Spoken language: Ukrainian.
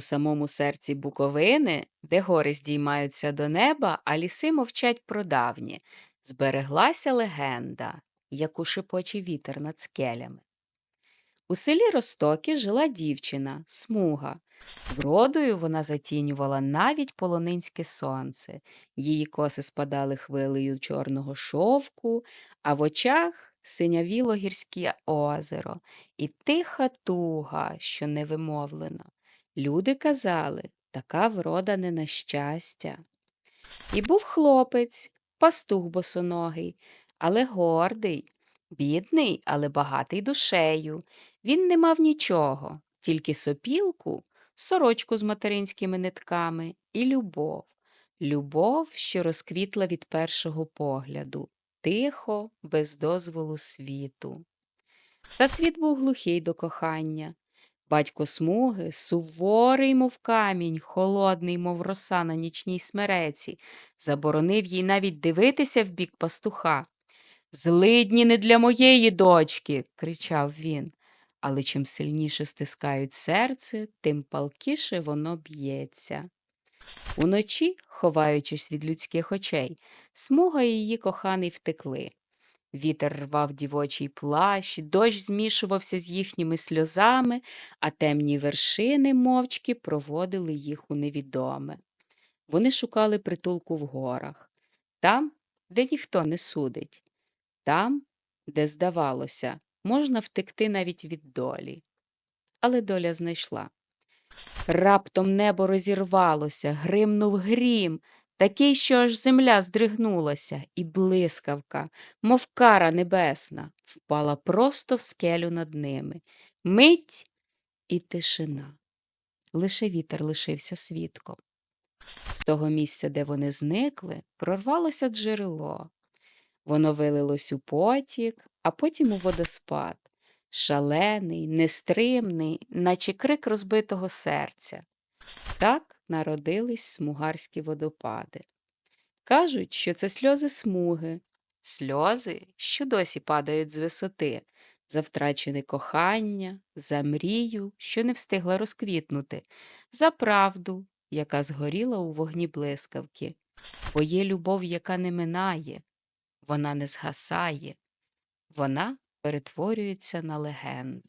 У самому серці Буковини, де гори здіймаються до неба, а ліси мовчать про давнє, збереглася легенда, яку шепоче вітер над скелями. У селі Ростокі жила дівчина, смуга. Вродою вона затінювала навіть полонинське сонце. Її коси спадали хвилею чорного шовку, а в очах синявіло гірське озеро і тиха туга, що невимовлена. Люди казали, така врода не на щастя. І був хлопець, пастух босоногий, але гордий, бідний, але багатий душею. Він не мав нічого, тільки сопілку, сорочку з материнськими нитками і любов. Любов, що розквітла від першого погляду, тихо, без дозволу світу. Та світ був глухий до кохання. Батько смуги, суворий, мов камінь, холодний, мов роса на нічній смереці, заборонив їй навіть дивитися в бік пастуха. Злидні не для моєї дочки, кричав він. Але чим сильніше стискають серце, тим палкіше воно б'ється. Уночі, ховаючись від людських очей, смуга і її коханий втекли. Вітер рвав дівочий плащ, дощ змішувався з їхніми сльозами, а темні вершини мовчки проводили їх у невідоме. Вони шукали притулку в горах, там, де ніхто не судить, там, де, здавалося, можна втекти навіть від долі. Але доля знайшла. Раптом небо розірвалося, гримнув грім, такий, що аж земля здригнулася, і блискавка, мов кара небесна, впала просто в скелю над ними. Мить і тишина. Лише вітер лишився свідком. З того місця, де вони зникли, прорвалося джерело. Воно вилилось у потік, а потім у водоспад, шалений, нестримний, наче крик розбитого серця. Так народились смугарські водопади. Кажуть, що це сльози смуги, сльози, що досі падають з висоти, за втрачене кохання, за мрію, що не встигла розквітнути, за правду, яка згоріла у вогні блискавки, бо є любов, яка не минає, вона не згасає, вона перетворюється на легенду.